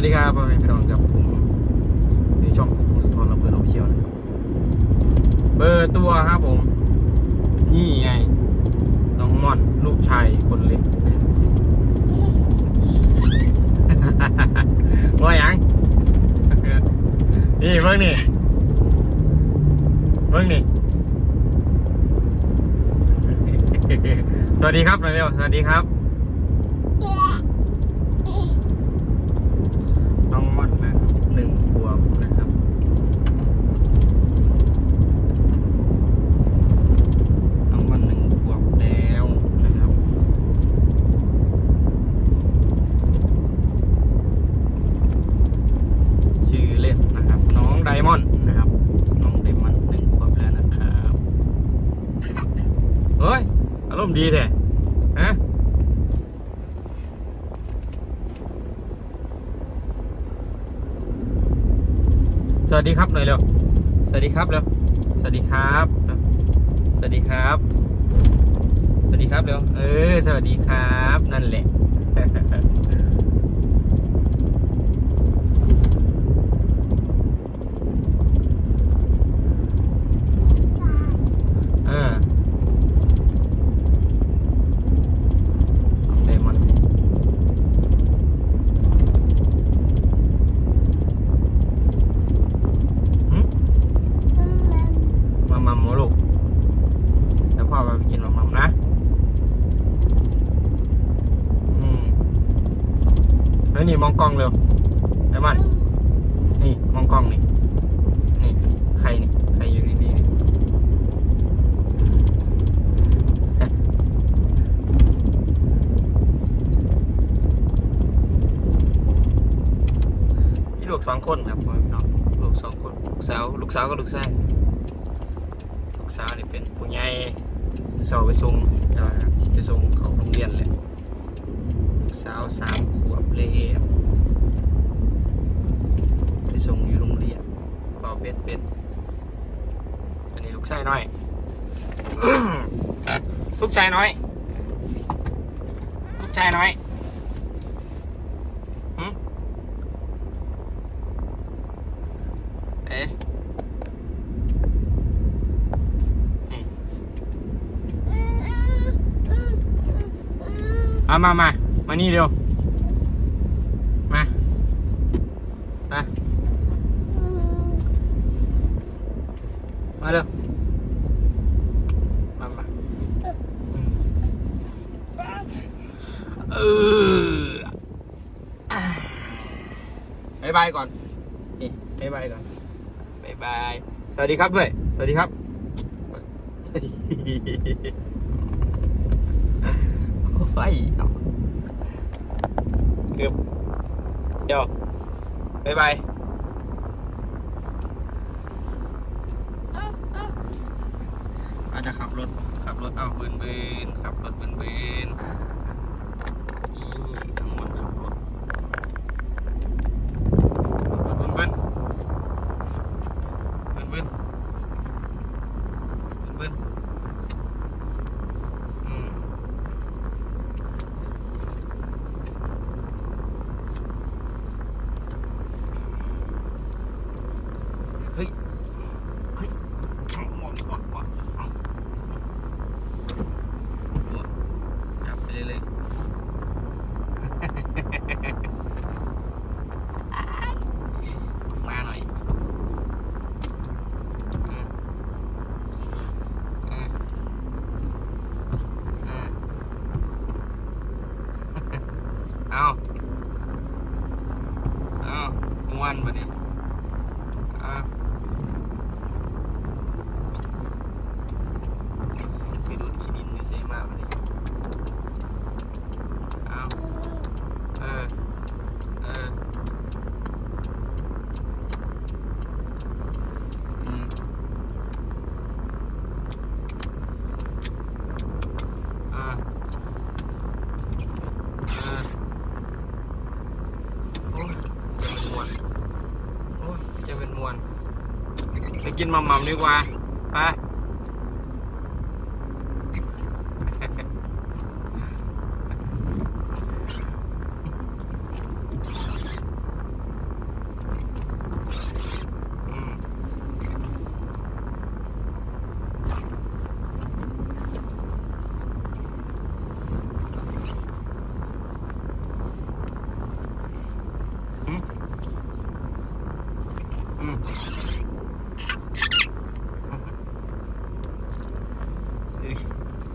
วัสดีครับพ่อแม่พี่น้องกับผมในช่องฟุกมุสทอนเราเปิดออฟเชียลนะครับเปิดตัวครับผม นี่ไง น้องม่อนลูกชายคนเล็กว่าหยังนี่เบิ่งนี่เบิ่งนี่สวัสดีครับน่อยเร็วสวัสดีครับ น้องม่อนนะหนึ่งขวบนะครับ น้องม่อนหนึ่งขวบแล้วนะครับ ชื่อเล่นนะครับ น้องไดมอนด์นะครับ น้องไดมอนด์หนึ่งขวบแล้วนะครับเฮ้ย อารมณ์ ดีแท้ฮะสวัสดีครับหน่อยเร็วสวัสดีครับเร็วสวัสดีครับ สวัสดีครับ สวัสดีครับเร็วเออ สวัสดีครับ นั่นแหละ เออน้องเดมอนหึมามัมโมลูกเดี๋ยวพ่อไปกินมามัมนะ อืม แล้วนี่มองกล้องเร็วเดมอนนี่มองกล้องนี่ นี่ใครนี่ ใครอยู่นี่นี่นี่มีลูกสองคนครับพ่อแม่พี่น้องลูกสองคนลูกสาวลูกสาวก็ลูกชายลูกสาวนี่เป็นผู้ใหญ่สาวไปส่งไปส่งเขาโรงเรียนเลย สาวสามขวบเลยไปส่งอยู่โรงเรียนเป่าเป็ดเป็ดอันนี้ลูกชายน้อย ลูกชายน้อย ลูกชายน้อยเอ๊ะเอามามา มานี่เร็ว มา มา มาเร็ว มามาเออบายบายก่อน นี่บายบายก่อนบายบาย สวัสดีครับด้วย สวัสดีครับ โอ้ย เอาเกือเดี๋ยวบายบายอาจจะขับรถขับรถเอาบินบินขับรถบินบืนอีทั้งหมดขับรถขับรถบืนบืน บึ้นบึ้นบึ้นอืมเฮ้ย เฮ้ยช่างมองก่อนก่อนเอาตัวจับไปเรื่อยๆ มาหน่อย อืมอืมอืมเอาเอาม้ วนมาดิเอาไปดูดขี้ดินนี่เสียมากมาดิเอาเออ เออ อืม อ่าอ่าโอ้ยจะเป็นมวนโอ้ยจะเป็น มวนไปกินมัมมัมดีกว่า ไป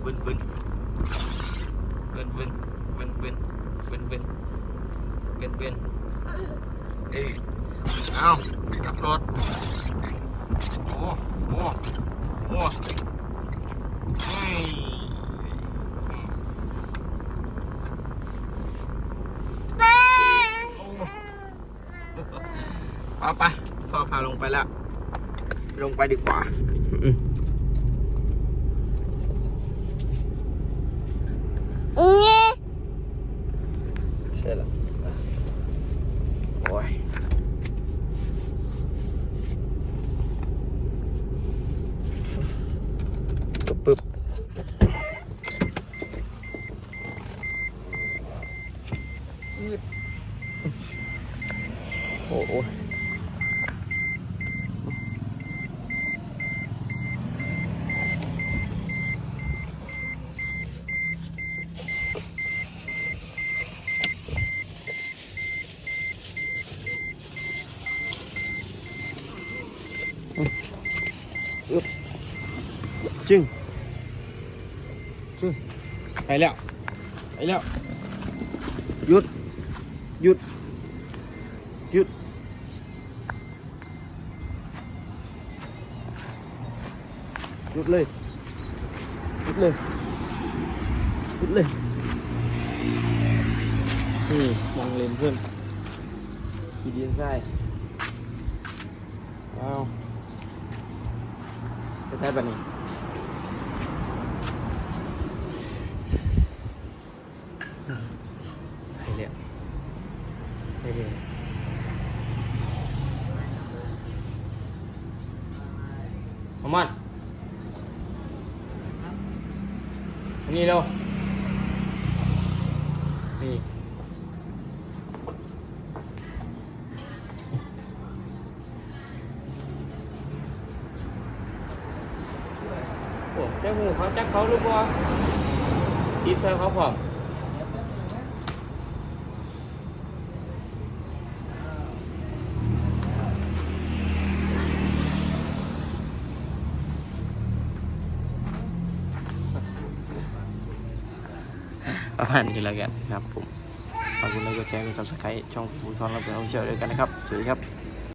Vinh Vinh. Vinh Vinh. Vinh Vinh. Vinh Vinh. Vinh Vinh. Đi Nào Cặp cột Ô Ô Ô Papa. เอ้ยเอาขับรถโอ้โอ้โอ้เฮ้ยอืมโอ้เอาไปพ่อพาลงไปแล้ว ลงไปดีกว่าอืมเสร็จแล้วโอ้ยปึ๊บปึ๊บโอ้โห จึงจึงไปแล้วไปแล้วหยุดหยุดหยุด ใช่เอาไปใช้แบบนี้ไปเรียไปเรียประมาณอันนี้เร็วนี่ โอ้เจ้าหูเขาจักเขาลูกบ่ติดใส่เขาพร้อมประมาณนี้แล้วกันครับผม ฝากกดไลค์กดแชร์กดซับสไครต์ช่องฟูซอนรับเพื่อนเอาเชียร์ด้วยกันนะครับ สวัสดีครับ